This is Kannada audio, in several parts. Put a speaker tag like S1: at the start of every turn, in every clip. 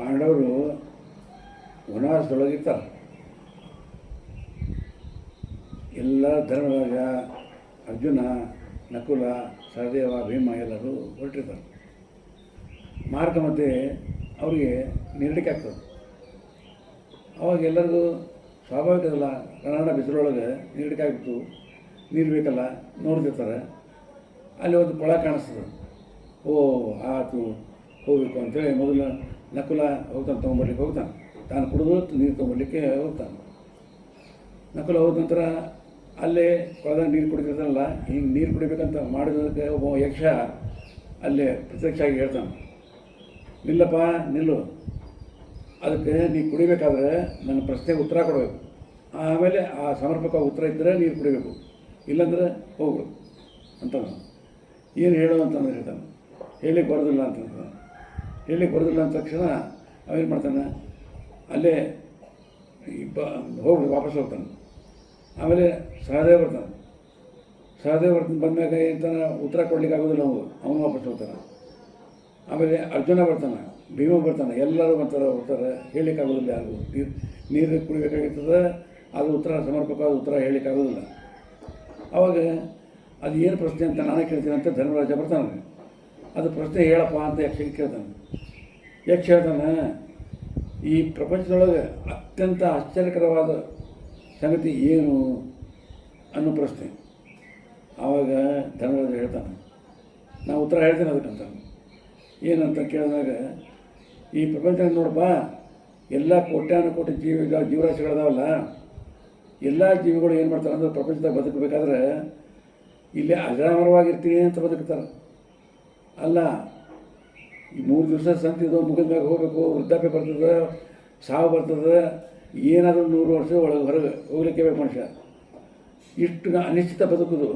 S1: ಪಾಂಡವರು ವನವಾಸದೊಳಗಿರ್ತಾರೆ ಎಲ್ಲ ಧರ್ಮರಾಜ, ಅರ್ಜುನ, ನಕುಲ, ಸಹದೇವ, ಭೀಮ ಎಲ್ಲರೂ ಹೊರಟಿರ್ತಾರೆ ಮಾರ್ಗ ಮಧ್ಯೆ ಅವರಿಗೆ ನೀರಡಿಕೆ ಆಗ್ತದೆ. ಅವಾಗ ಎಲ್ಲರಿಗೂ ಸ್ವಾಭಾವಿಕದಲ್ಲ, ಕನ್ನಡ ಬಿಸಿಲೊಳಗೆ ನೀರಡಿಕೆ ಆಗಿಬಿಟ್ಟು ನೀರು ಬೇಕಲ್ಲ, ನೋಡ್ತಿರ್ತಾರೆ. ಅಲ್ಲಿ ಒಂದು ಕೊಳ ಕಾಣಿಸ್ತದೆ. ಓ, ಆತು ಹೋಗ್ಬೇಕು ಅಂತೇಳಿ ಮೊದಲು ನಕುಲ ಹೋಗ್ತಾನೆ, ತೊಗೊಂಬರ್ಲಿಕ್ಕೆ ಹೋಗ್ತಾನೆ. ತಾನು ಕುಡಿದು ನೀರು ತೊಗೊಂಬರ್ಲಿಕ್ಕೆ ಹೋಗ್ತಾನೆ. ನಕುಲ ಹೋದ ನಂತರ ಅಲ್ಲೇ ಕೊಳದಾಗ ನೀರು ಕುಡಿತಿರ್ತಾನಲ್ಲ ಹಿಂಗೆ ನೀರು ಕುಡಿಬೇಕಂತ ಮಾಡಿದಕ್ಕೆ ಒಬ್ಬ ಯಕ್ಷ ಅಲ್ಲೇ ಪ್ರತ್ಯಕ್ಷ ಆಗಿ ಹೇಳ್ತಾನೆ. ನಿಲ್ಲಪ್ಪ, ನಿಲ್ಲು. ಅದಕ್ಕೆ ನೀ ಕುಡಿಬೇಕಾದ್ರೆ ನನ್ನ ಪ್ರಶ್ನೆಗೆ ಉತ್ತರ ಕೊಡಬೇಕು ಆಮೇಲೆ ಆ ಸಮರ್ಪಕ ಉತ್ತರ ಇದ್ದರೆ ನೀರು ಕುಡಿಬೇಕು. ಇಲ್ಲಾಂದ್ರೆ ಹೋಗ್ಬೇಕು ಅಂತ ಏನು ಹೇಳು ಅಂತಂದ್ರೆ ಹೇಳ್ತಾನೆ. ಹೇಳಿ ಬರೋದಿಲ್ಲ ಅಂತಂದ್ರೆ ಹೇಳಿಕ್ಕೆ ಬರೋದಿಲ್ಲ ಅಂದ ತಕ್ಷಣ ಅವೇನು ಮಾಡ್ತಾನೆ? ಅಲ್ಲೇ ಇಬ್ಬ ಹೋಗಿ ವಾಪಸ್ ಹೋಗ್ತಾನೆ. ಆಮೇಲೆ ಸಹದೇ ಬರ್ತಾನೆ ಸಹದೇ ಬರ್ತಾನೆ ಬಂದಾಗ ಏನಂತಾನೆ ಉತ್ತರ ಕೊಡ್ಲಿಕ್ಕೆ ಆಗೋದಿಲ್ಲ ಅವನು. ಅವನು ವಾಪಸ್ ಹೋಗ್ತಾನೆ. ಆಮೇಲೆ ಅರ್ಜುನ ಬರ್ತಾನೆ, ಭೀಮ ಬರ್ತಾನೆ, ಎಲ್ಲರೂ ಬರ್ತಾರೆ ಬರ್ತಾರೆ ಹೇಳಲಿಕ್ಕಾಗೋದಿಲ್ಲ ಯಾರಿಗೂ. ನೀರು ನೀರು ಕುಡಿಬೇಕಾಗಿರ್ತದೆ, ಅದು ಉತ್ತರ ಸಮರ್ಪಕವಾದ ಉತ್ತರ ಹೇಳಲಿಕ್ಕಾಗೋದಿಲ್ಲ ಅವಾಗ ಅದು ಏನು ಪ್ರಶ್ನೆ ಅಂತ ನಾನೇ ಕೇಳ್ತೀನಿ ಅಂತ ಧರ್ಮರಾಜ ಬರ್ತಾನೆ. ಅದು ಪ್ರಶ್ನೆ ಹೇಳಪ್ಪ ಅಂತ ಯಾಕೆ ಕೇಳ್ತಾನೆ. ಯಕ್ಷ ಹೇಳ್ತಾನೆ, ಈ ಪ್ರಪಂಚದೊಳಗೆ ಅತ್ಯಂತ ಆಶ್ಚರ್ಯಕರವಾದ ಸಂಗತಿ ಏನು ಅನ್ನೋ ಪ್ರಶ್ನೆ. ಆವಾಗ ಧರ್ಮರಾಜ ಹೇಳ್ತಾನೆ ನಾನು ಉತ್ತರ ಹೇಳ್ತೇನೆ ಅದಕ್ಕಂತ. ಏನಂತ ಕೇಳಿದಾಗ, ಈ ಪ್ರಪಂಚದಲ್ಲಿ ನೋಡಪ್ಪ, ಎಲ್ಲ ಕೋಟ್ಯಾನು ಕೋಟಿ ಜೀವ, ಜೀವರಾಶಿಗಳದಾವಲ್ಲ, ಎಲ್ಲ ಜೀವಿಗಳು ಏನು ಮಾಡ್ತಾರೆ ಅಂದ್ರೆ ಪ್ರಪಂಚದಾಗ ಬದುಕಬೇಕಾದ್ರೆ, ಇಲ್ಲಿ ಅಜರಾಮರವಾಗಿರ್ತೀನಿ ಅಂತ ಬದುಕ್ತಾರೆ. ಅಲ್ಲ ಈ ಮೂರು ದಿವಸ ಸಂತಿದ್ದು, ಮುಗಿದ ಮ್ಯಾಗ ಹೋಗಬೇಕು, ವೃದ್ಧಾಪ್ಯ ಬರ್ತದೆ, ಸಾವು ಬರ್ತದೆ, ಏನಾದರೂ ನೂರು ವರ್ಷ ಒಳಗೆ ಹೊರಗೆ ಹೋಗ್ಲಿಕ್ಕೆ ಬೇಕು ಮನುಷ್ಯ. ಇಷ್ಟು ಅನಿಶ್ಚಿತ ಬದುಕುದು.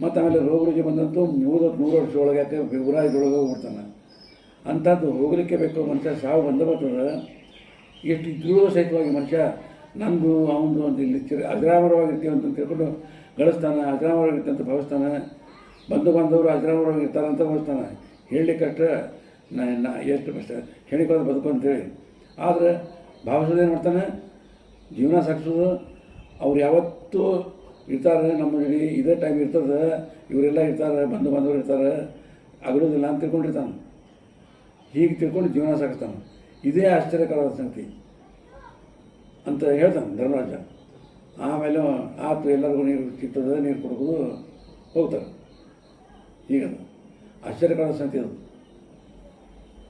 S1: ಮತ್ತು ಆಮೇಲೆ ರೋಗ ರುಜಿ ಬಂದಂತೂ ಮೂರು, ನೂರು ವರ್ಷ ಒಳಗೆ ಯಾಕೆ ಗುರಾಯಿದೊಳಗೆ ಹೋಗ್ಬಿಡ್ತಾನೆ. ಅಂಥದ್ದು ಹೋಗಲಿಕ್ಕೆ ಬೇಕು ಮನುಷ್ಯ, ಸಾವು ಬಂದ ಬರ್ತದೆ ಎಷ್ಟು ಇದ್ರೂ ಸಹಿತವಾಗಿ ಮನುಷ್ಯ ನಂದು ಅವನದು ಅಂತ ಇಲ್ಲಿ ಚಿರ ಅಜರಾಮರವಾಗಿರ್ತೀವಿ ಅಂತ ತಿಳ್ಕೊಂಡು ಗಳಿಸ್ತಾನೆ ಅಜರಾಮರವಾಗಿರ್ತೀವಿ ಅಂತ ಭಾವಿಸ್ತಾನೆ. ಬಂಧು ಬಾಂಧವರು ಅಂತ ಭಾವಿಸ್ತಾನೆ. ಹೇಳಲಿಕ್ಕಷ್ಟೇ ನಾ ಎಷ್ಟು ಕಷ್ಟ ಕ್ಷಣಿಕವಾದ ಬದುಕು ಅಂತೇಳಿ ಆದರೆ ಭಾವಿಸೋದೇನು ಮಾಡ್ತಾನೆ? ಜೀವನ ಸಾಗಿಸೋದು. ಅವ್ರು ಯಾವತ್ತೂ ಇರ್ತಾರೆ, ನಮ್ಮ ಇದೇ ಟೈಮ್ ಇರ್ತದೆ. ಇವರೆಲ್ಲ ಇರ್ತಾರೆ, ಬಂಧು ಬಾಂಧವರು ಇರ್ತಾರೆ. ಅಗಲೋದಿಲ್ಲ ಅಂತ ತಿಳ್ಕೊಂಡಿರ್ತಾನೆ. ಹೀಗೆ ತಿಳ್ಕೊಂಡು ಜೀವನ ಸಾಗಿಸ್ತಾನೆ. ಇದೇ ಆಶ್ಚರ್ಯಕರವಾದ ಸಂಗತಿ. ಅಂತ ಹೇಳ್ತಾನೆ ಧರ್ಮರಾಜ. ಆಮೇಲೆ ಆತು ಎಲ್ಲರಿಗೂ ನೀರು ಚಿತ್ತದ ನೀರು ಕೊಡೋದು ಹೋಗ್ತಾರೆ. ಹೀಗದು. ಆಶ್ಚರ್ಯಕರವಾದ ಸಂಗತಿ ಅದು.